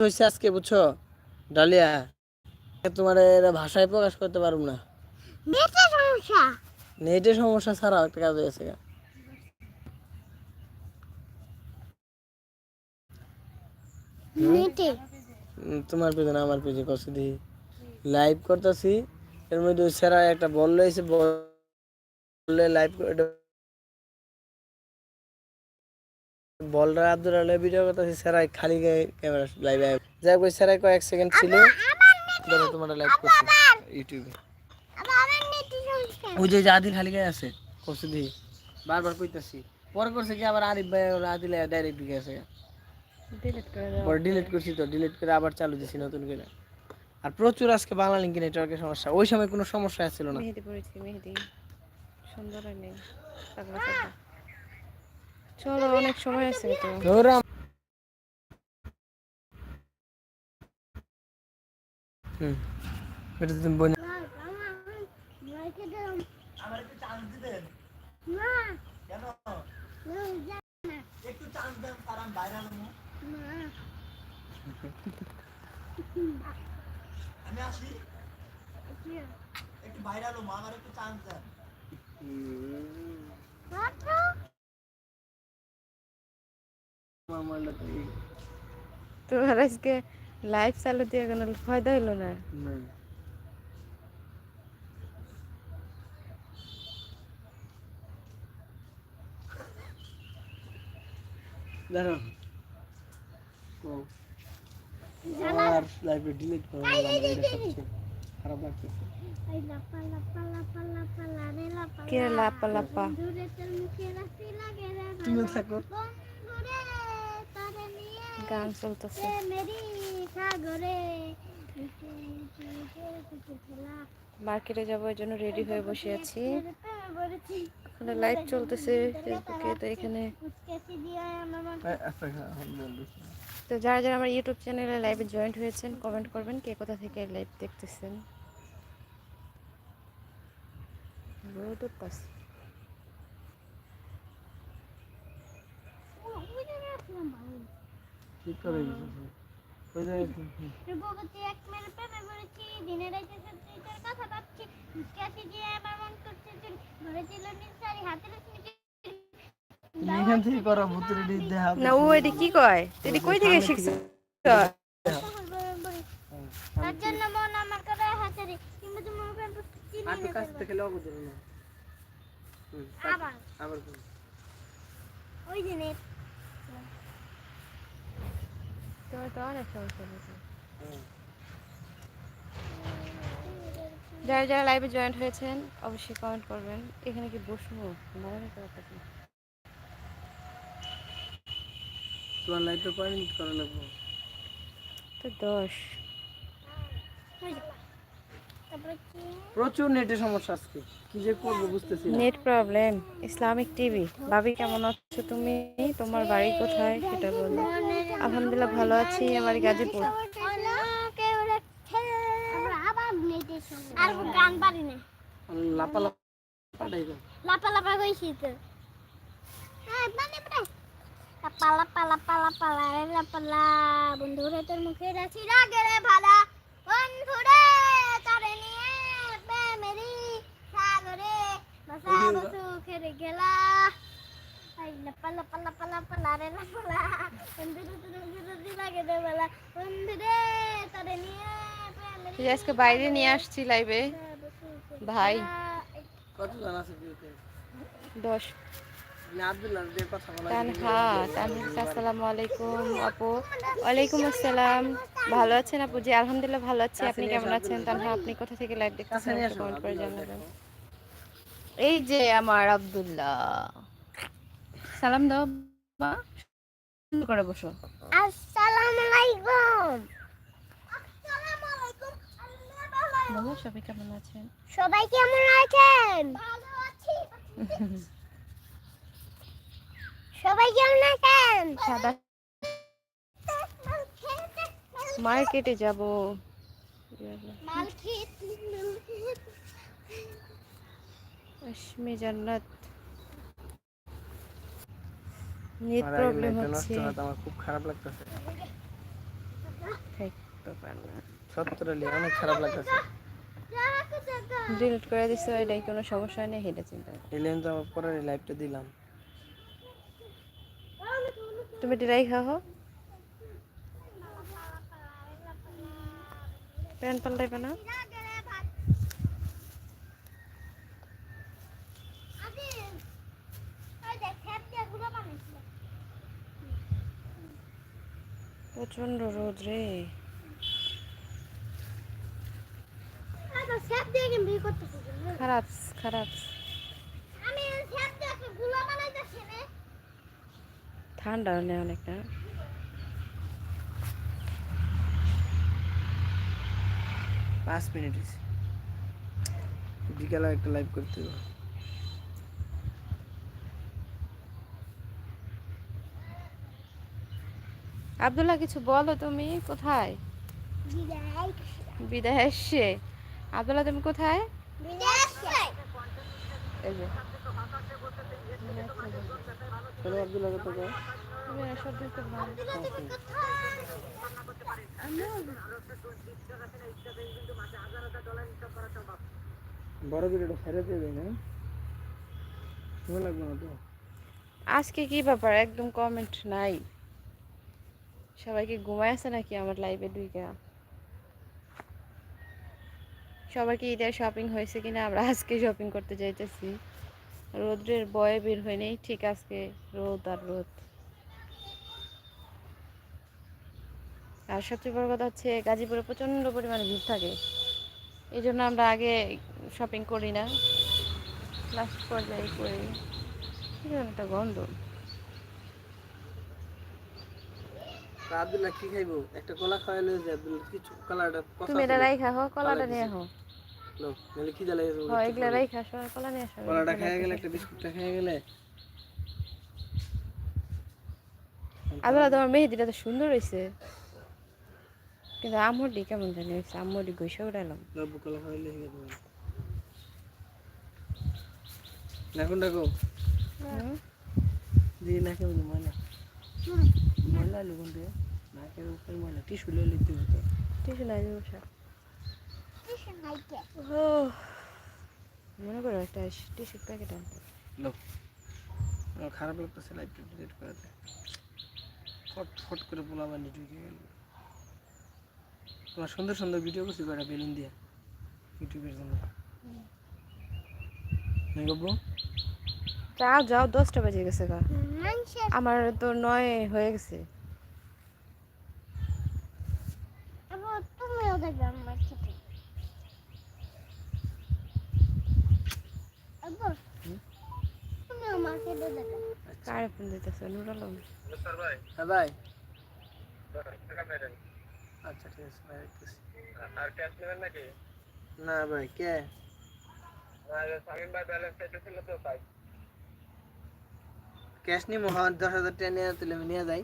হয়েছে আজকে বুঝছ? ডালিয়া তোমার এরা ভাষায় প্রকাশ করতে পারব না। নেটের সমস্যা। নেটের সমস্যা ছাড়াও একটা কাজ হয়েছে তোমার পেজে না আমার পেজে করছি দেখি। লাইভ করতেছি এর মধ্যে ওই স্যারা একটা বল রয়েছে বললে লাইভ বলটা আব্দুল আল্লাহ ভিডিও স্যারাই খালি গায়ে ক্যামেরা লাইভ যাই হোক স্যারাই কয়েক সেকেন্ড ছিল। ধরো তোমার লাইভ করছি ইউটিউবে ওই যে আদিল খালি গায়ে আছে করছি দেখি। বারবার কইতাছি। পরে করছে কি আবার আরিফ ভাই আদিল ডাইরেক্ট ঢুকে আছে। ডিলিট করে দাও। পরে ডিলিট করছি তো ডিলিট করে আবার চালু দিছি নতুন করে। আর প্রচুর আজকে বাংলা লিঙ্ক নেটওয়ার্কের সমস্যা। ওই সময় কোনো সমস্যা ছিল না। মেহেদি পড়েছি মেহেদি। সুন্দর নেই। চলো অনেক সময় আছে তো। হুম এটা তুমি বোন রেখে দাও না কেন একটু চান্স দেন কারণ বাইরে আমি আসি একটু বাইরে আলো মা আমার একটু চান্স দেন। তোমার আজকে লাইভ চালু দিয়ে কোনো ফায়দা হলো না দাঁড়াও ও আর লাইভে ডিলিট করো না, এটা সবচেয়ে খারাপ লাগতেছে কে লাপা লাপা তুমি থাকো গান চলতেছে। মার্কেটে যাব এই জন্য রেডি হয়ে বসে আছি। ওখানে লাইভ চলতেছে ফেসবুকে তো এখানে তো যারা যারা আমার ইউটিউব চ্যানেলে লাইভে জয়েন্ট হয়েছেন কমেন্ট করবেন কে কোথা থেকে লাইভ দেখতেছেন। রোদ ঠিক করে দিয়েছে ওই যে রূপবতী এক মেরে প্রেমে পড়েছি দিনে রাইতে সত্যিটার কথা ভাবছি। মুসকাছি যে আমার মন করছে চুরি ধরেছিল নিঃসারি হাতের এখান থেকে করো ভুতুরে দেখা না ও এটি কি কয়? এটি কই থেকে শিখছে? তার জন্য মন আমার করে হাতেরে কিন্তু তুমি হাতে কাছ থেকে লগো না। আবার। আবার ওই যে। তোমার তো অনেক সমস্যা হয়েছে হুম। যারা যারা লাইভে জয়েন্ট হয়েছেন অবশ্যই কমেন্ট করবেন। এখানে কি বসবো? তো কথা তোমার লাইটটা কয় মিনিট করা লাগবে? তো দশ। প্রচুর নেটের সমস্যা আজকে। কি যে করব বুঝতেছি নেট প্রবলেম ইসলামিক টিভি ভাবি কেমন আছো তুমি? তোমার বাড়ি কোথায়? সেটা বলো। আলহামদুলিল্লাহ ভালো আছি। আমার গাজীপুর। কেউ রাখছে। আমরা আবার নেটের সমস্যা। আর গান পারি না। লাপা লাপা লাপা লাপা কইছি তো হ্যাঁ মানে প্রায় লাপা লাপা লাপা লাপা লা লাপা লা বন্ধু রে তোর মুখে রাখি রাগে রে ভালা বন্ধু তারে নিয়ে প্রেমেরি সাগরে বসা বসু গেলা। রে তারে নিয়ে আজকে বাইরে নিয়ে আসছি লাইভে ভাই কত আছে বিয়েতে দশ না আব্দুল্লাহ যে কথা বলা তানহা তানহা আসসালামু আলাইকুম আপু ওয়ালাইকুম আসসালাম ভালো আছেন আপু জি আলহামদুলিল্লাহ ভালো আছি আপনি কেমন আছেন তানহা আপনি কোথা থেকে লাইভ দেখতেছেন কমেন্ট করে জানাবেন এই যে আমার আব্দুল্লাহ। সালাম দাও বা সুন্দর করে বসো। আসসালামু আলাইকুম আসসালামু আলাইকুম আল্লাহ ভালো বলো সবাই কেমন আছেন? সবাই কেমন আছেন? ভালো আছি। সবাই কেমন আছেন? সাদা মার্কেটে যাব। মাল খেত নেট প্রবলেম হচ্ছে। আমার খুব খারাপ লাগতেছে। অনেক খারাপ ডিলিট করে দিছো এটাই কোনো সমস্যা নেই হেঁটে চিন্তা। এলেন তো আমার পরের লাইভটা দিলাম। তুমি ডিরাই খাও প্যান পাল্টাইবে না? প্রচণ্ড রোদ রে। খারাপ খারাপ। ঠান্ডা নেই অনেক না। পাঁচ মিনিট বিকালে একটা লাইভ করতে হবে। আব্দুল্লাহ কিছু বলো তুমি কোথায়? বিদায়। আব্দুল্লাহ তুমি কোথায়? বড় ভিডিওটা ছেড়ে দেবে না লাগবে না তো। আজকে কি ব্যাপার? একদম কমেন্ট নাই। সবাইকে ঘুমায় আছে নাকি আমার লাইভে ঢুইকা? সবার কি ঈদের শপিং হয়েছে কিনা? আমরা আজকে শপিং করতে যাইতেছি। রোদ্রের বয়ে বের হয় নেই, ঠিক আজকে রোদ আর রোদ। আর সবচেয়ে বড় কথা হচ্ছে, গাজীপুরে প্রচণ্ড পরিমাণে ভিড় থাকে। এই জন্য আমরা আগে শপিং করি না। লাস্ট পর্যায়ে করি। কি একটা গন্ধ তা আব্দুল্লাহ কি খাইবো? একটা কলা খাওয়াইলে যে আব্দুল্লাহ কিছু কলাটা তুমি এটা খাও কলাটা নিয়ে। হো নাহলে কি জ্বালাই যাবে হয় এগুলা কলা নিয়ে আসো কলাটা খেয়ে গেলে একটা বিস্কুটটা খেয়ে গেলে। আদলা তোমার মেহেদিটা তো সুন্দর হয়েছে কিন্তু আমরডি কেমন জানি হয়েছে আমরডি গৈসে উড়ালাম লব্বু কলা খাওয়াইলে হয়ে যাবে। এখন ডাকো দিয়ে নাকে বলি ময়লা ময়লা লুকুন দিয়ে নাকের উপরে ময়লা টিস্যু লয়ে লিখতে হতো টিসু নাই বসা মনে করো একটা টিসুর প্যাকেট আনতে আমার খারাপ লাগতেছে লাইভটা ডিলিট করে দে ফট ফট করে পোলা বানি ঢুকে গেল তোমার সুন্দর সুন্দর ভিডিও করছি কয়টা বেলুন দিয়ে ইউটিউবের জন্য হ্যাঁ গব্বু যাও যাও দশটা বেজে গেছে গা। আমার তো নয় হয়ে গেছে। কারে ফোন দিতেছে? নুর আলম হ্যাঁ ভাই। আচ্ছা ঠিক আছে ভাই আর ক্যাশ নেবেন নাকি? না ভাই কে? আর সামিন ভাই ব্যালেন্স চাইতেছিল তো তাই। ক্যাশ নিমো হ্যাঁ দশ হাজার টাকা নিয়ে তুলে আমি নিয়ে যাই।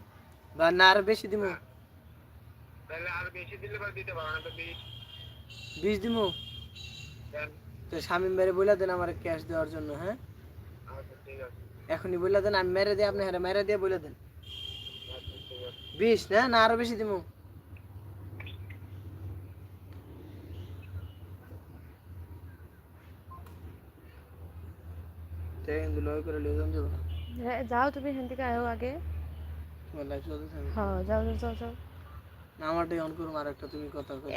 বা না আরও বেশি দিমু। তাহলে আর বেশি দিলে বা দিতে পারো না তো বিশ। বিশ দিমু? তো শামিম ভাইরে বলে দেন আমার ক্যাশ দেওয়ার জন্য হ্যাঁ? আচ্ছা ঠিক এখনই বলে দেন আমি মেরে দিয়ে আপনি হ্যাঁ মেরে দিয়ে বলে দেন। আচ্ছা বিশ না না আরও বেশি দিমু। লয় করে যান যাব। না হ্যাঁ, যাও তুমি এখান থেকে আয়ো আগে হ্যাঁ যাও যাও যাও যাও। আমারটাই অন করুম আর একটা তুমি কথা কই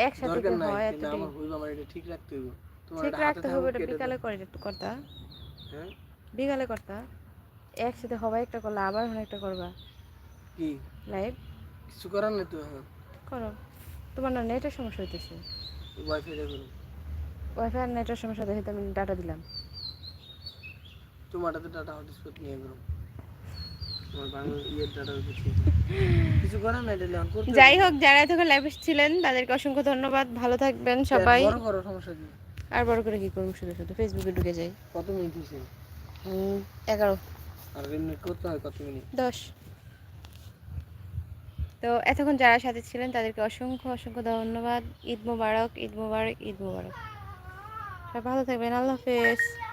একসাথে দরকার কি নাই হয় কিন্তু আমার হইব আমার এটা ঠিক রাখতে হইব। তোমার ঠিক রাখতে হবে এটা বিকালে করে একটু করতা। হ্যাঁ? বিকালে করতা। একসাথে সবাই একটা করলা আবার এখন একটা করবা। কি? লাইভ কিছু করার নাই তো করো। তোমার না নেটের সমস্যা হইতেছে। ওয়াইফাই দিয়ে ওয়াইফাই আর নেটের সমস্যা দেখে আমি ডাটা দিলাম। তোমারটাতে ডাটা হটস্পট নিয়ে করুন করতে যাই হোক যারা এতক্ষণ লাইভে ছিলেন তাদেরকে অসংখ্য ধন্যবাদ। ভালো থাকবেন সবাই। আর বড় করে কি করব শুধু শুধু? ফেসবুকে ঢুকে যাই। কত মিনিট হয়েছে? এগারো। আর এমনি করতে হয় কত মিনিট? দশ। তো এতক্ষণ যারা সাথে ছিলেন তাদেরকে অসংখ্য অসংখ্য ধন্যবাদ। ঈদ মোবারক ঈদ মোবারক ঈদ মোবারক। সবাই ভালো থাকবেন। আল্লাহ হাফেজ।